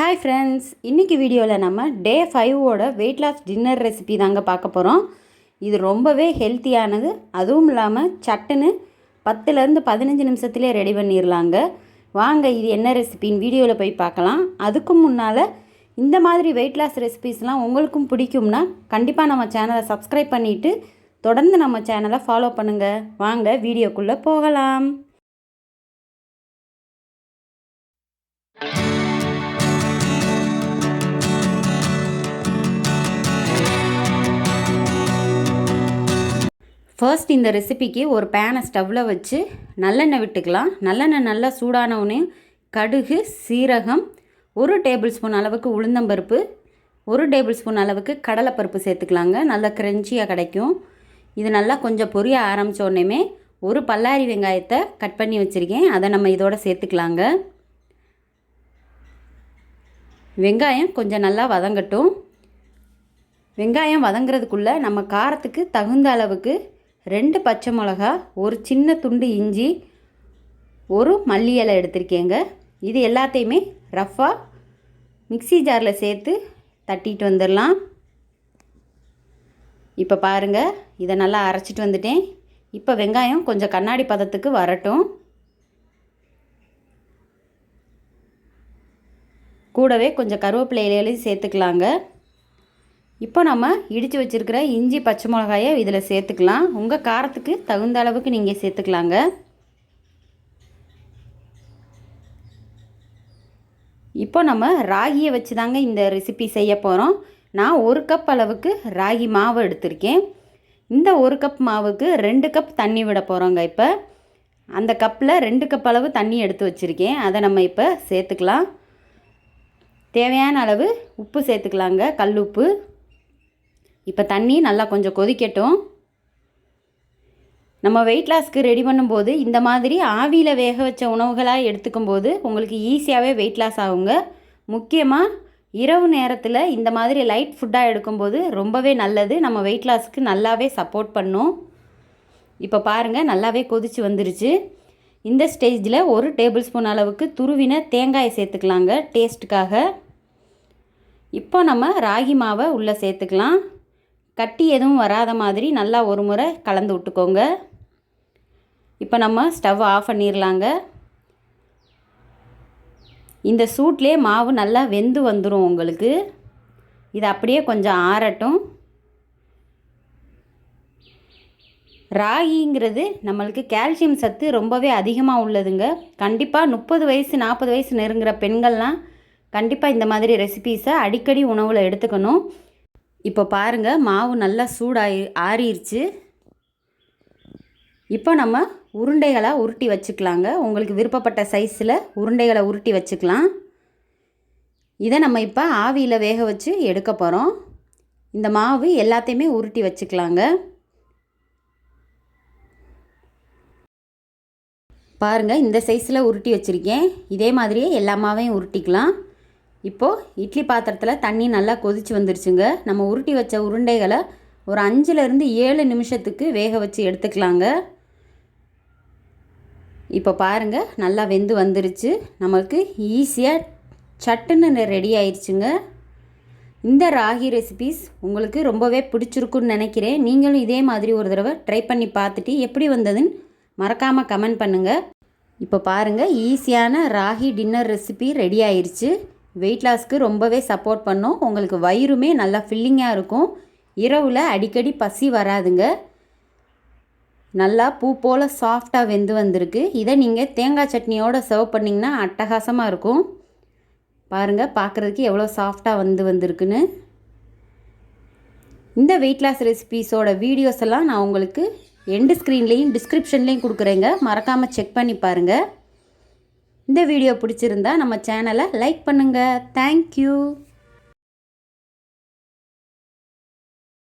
Hi friends இன்றைக்கி வீடியோவில் நம்ம டே ஃபைவோட வெயிட் லாஸ் டின்னர் ரெசிபி தாங்க பார்க்க போகிறோம் இது ரொம்பவே ஹெல்த்தியானது அதுவும் இல்லாமல் சட்டுன்னு பத்துலேருந்து பதினஞ்சு நிமிஷத்துலேயே ரெடி பண்ணிடலாங்க வாங்க இது என்ன ரெசிபின்னு வீடியோவில் போய் பார்க்கலாம். அதுக்கும் முன்னால் இந்த மாதிரி வெயிட் லாஸ் ரெசிபிஸ்லாம் உங்களுக்கும் பிடிக்கும்னா கண்டிப்பாக நம்ம சேனலை சப்ஸ்கிரைப் பண்ணிவிட்டு தொடர்ந்து நம்ம சேனலை ஃபாலோ பண்ணுங்கள் வாங்க வீடியோக்குள்ளே போகலாம். ஃபர்ஸ்ட் இந்த ரெசிபிக்கு ஒரு பேனை ஸ்டவ்வில் வச்சு நல்லெண்ணெய் விட்டுக்கலாம். நல்லெண்ணெய் நல்லா சூடானவுடனே கடுகு சீரகம் ஒரு டேபிள் ஸ்பூன் அளவுக்கு உளுந்தம்பருப்பு ஒரு டேபிள் ஸ்பூன் அளவுக்கு கடலைப்பருப்பு சேர்த்துக்கலாங்க. நல்லா கிரன்ச்சியாக கிடைக்கும். இது நல்லா கொஞ்சம் பொரிய ஆரம்பித்த உடனேமே ஒரு பல்லாரி வெங்காயத்தை கட் பண்ணி வச்சுருக்கேன். அதை நம்ம இதோட சேர்த்துக்கலாங்க. வெங்காயம் கொஞ்சம் நல்லா வதங்கட்டும். வெங்காயம் வதங்குறதுக்குள்ளே நம்ம காரத்துக்கு தகுந்த அளவுக்கு ரெண்டு பச்சை மிளகா ஒரு சின்ன துண்டு இஞ்சி ஒரு மல்லி இலை எடுத்திருக்கேங்க. இது எல்லாத்தையுமே ரஃப்பாக மிக்ஸி ஜாரில் சேர்த்து தட்டிட்டு வந்துடலாம். இப்போ பாருங்கள் இதை நல்லா அரைச்சிட்டு வந்துட்டேன். இப்போ வெங்காயம் கொஞ்சம் கண்ணாடி பதத்துக்கு வரட்டும். கூடவே கொஞ்சம் கருவேப்பிலை இலையிலையும் சேர்த்துக்கலாங்க. இப்போ நம்ம இடித்து வச்சுருக்கிற இஞ்சி பச்சை மிளகாயை இதில் சேர்த்துக்கலாம். உங்கள் காரத்துக்கு தகுந்த அளவுக்கு நீங்கள் சேர்த்துக்கலாங்க. இப்போ நம்ம ராகியை வச்சு தாங்க இந்த ரெசிபி செய்ய போகிறோம் நான் ஒரு கப் அளவுக்கு ராகி மாவு எடுத்திருக்கேன். இந்த ஒரு கப் மாவுக்கு ரெண்டு கப் தண்ணி விட போகிறோங்க இப்போ. அந்த கப்பில் ரெண்டு கப் அளவு தண்ணி எடுத்து வச்சுருக்கேன். அதை நம்ம இப்போ சேர்த்துக்கலாம். தேவையான அளவு உப்பு சேர்த்துக்கலாங்க. கல் உப்பு. இப்போ தண்ணி நல்லா கொஞ்சம் கொதிக்கட்டும். நம்ம வெயிட் லாஸ்க்கு ரெடி பண்ணும்போது இந்த மாதிரி ஆவியில் வேக வச்ச உணவுகளாக எடுத்துக்கும் போது உங்களுக்கு ஈஸியாகவே வெயிட் லாஸ் ஆகுங்க. முக்கியமாக இரவு நேரத்தில் இந்த மாதிரி லைட் ஃபுட்டாக எடுக்கும்போது ரொம்பவே நல்லது. நம்ம வெயிட் லாஸ்க்கு நல்லாவே சப்போர்ட் பண்ணும். இப்போ பாருங்கள் நல்லாவே கொதிச்சு வந்துருச்சு. இந்த ஸ்டேஜில் ஒரு டேபிள் ஸ்பூன் அளவுக்கு துருவின தேங்காயை சேர்த்துக்கலாங்க டேஸ்ட்டுக்காக இப்போ நம்ம ராகி மாவை உள்ளே சேர்த்துக்கலாம். கட்டி எதுவும் வராத மாதிரி நல்லா ஒரு முறை கலந்து விட்டுக்கோங்க. இப்போ நம்ம ஸ்டவ் ஆஃப் பண்ணிடலாங்க இந்த சூட்லேயே மாவு நல்லா வெந்து வந்துடும் உங்களுக்கு. இது அப்படியே கொஞ்சம் ஆறட்டும். ராகிங்கிறது நம்மளுக்கு கால்சியம் சத்து ரொம்பவே அதிகமாக உள்ளதுங்க. கண்டிப்பாக முப்பது வயசு நாற்பது வயசு நெருங்குற பெண்கள்லாம் கண்டிப்பாக இந்த மாதிரி ரெசிபீஸை அடிக்கடி உணவில் எடுத்துக்கணும். இப்போ பாருங்கள் மாவு நல்லா சூடாகி ஆறிடுச்சு இப்போ நம்ம உருண்டைகளாக உருட்டி வச்சுக்கலாங்க. உங்களுக்கு விருப்பப்பட்ட சைஸில் உருண்டைகளை உருட்டி வச்சுக்கலாம். இதை நம்ம இப்போ ஆவியில் வேக வச்சு எடுக்க போகிறோம் இந்த மாவு எல்லாத்தையுமே உருட்டி வச்சுக்கலாங்க. பாருங்கள் இந்த சைஸில் உருட்டி வச்சுருக்கேன். இதே மாதிரியே எல்லா மாவையும் உருட்டிக்கலாம். இப்போது இட்லி பாத்திரத்தில் தண்ணி நல்லா கொதிச்சு வந்துருச்சுங்க. நம்ம உருட்டி வச்ச உருண்டைகளை ஒரு அஞ்சுலேருந்து ஏழு நிமிஷத்துக்கு வேக வச்சு எடுத்துக்கலாங்க. இப்போ பாருங்கள் நல்லா வெந்து வந்துருச்சு. நம்மளுக்கு ஈஸியாக சட்டுன்னு ரெடி ஆயிடுச்சுங்க இந்த ராகி ரெசிபீஸ் உங்களுக்கு ரொம்பவே பிடிச்சிருக்குன்னு நினைக்கிறேன். நீங்களும் இதே மாதிரி ஒரு தடவை ட்ரை பண்ணி பார்த்துட்டு எப்படி வந்ததுன்னு மறக்காமல் கமெண்ட் பண்ணுங்கள் இப்போ பாருங்கள் ஈஸியான ராகி டின்னர் ரெசிபி ரெடி ஆயிடுச்சு வெயிட் லாஸ்க்கு ரொம்பவே சப்போர்ட் பண்ணும். உங்களுக்கு வயிறுமே நல்லா ஃபில்லிங்காக இருக்கும். இரவில் அடிக்கடி பசி வராதுங்க. நல்லா பூ போல் சாஃப்டாக வெந்து வந்திருக்கு. இதை நீங்கள் தேங்காய் சட்னியோடு சர்வ் பண்ணிங்கன்னா அட்டகாசமாக இருக்கும். பாருங்கள் பார்க்குறதுக்கு எவ்வளோ சாஃப்டாக வந்து வந்திருக்குன்னு. இந்த வெயிட் லாஸ் ரெசிபீஸோட வீடியோஸ் எல்லாம் நான் உங்களுக்கு எண்டு ஸ்க்ரீன்லேயும் டிஸ்கிரிப்ஷன்லேயும் கொடுக்குறேங்க. மறக்காமல் செக் பண்ணி பாருங்கள் இந்த வீடியோ பிடிச்சிருந்தா நம்ம சேனலை லைக் பண்ணுங்கள் தேங்க்யூ